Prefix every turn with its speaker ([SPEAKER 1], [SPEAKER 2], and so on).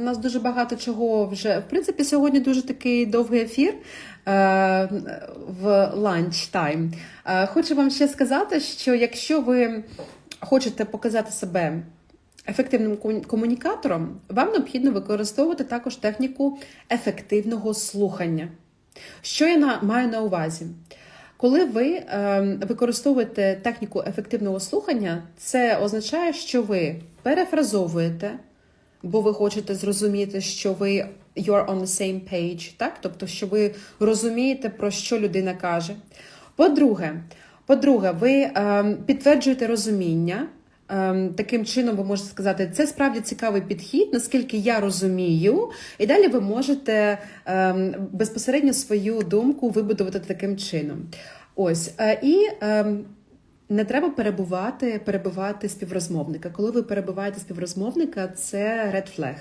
[SPEAKER 1] У нас дуже багато чого вже. В принципі, сьогодні дуже такий довгий ефір е, в ланч тайм. Е, хочу вам ще сказати, що якщо ви хочете показати себе ефективним комунікатором, вам необхідно використовувати також техніку ефективного слухання. Що я маю на увазі? Коли ви е, використовуєте техніку ефективного слухання, це означає, що ви перефразовуєте, бо ви хочете зрозуміти, що ви you're on the same page, так? Тобто, що ви розумієте, про що людина каже. По-друге, по-друге, ви е, підтверджуєте розуміння. Ем, Таким чином, ви можете сказати, це справді цікавий підхід, наскільки я розумію, і далі ви можете ем, безпосередньо свою думку вибудувати таким чином. Ось е, і не треба перебувати, перебивати співрозмовника. Коли ви перебиваєте співрозмовника, це red flag.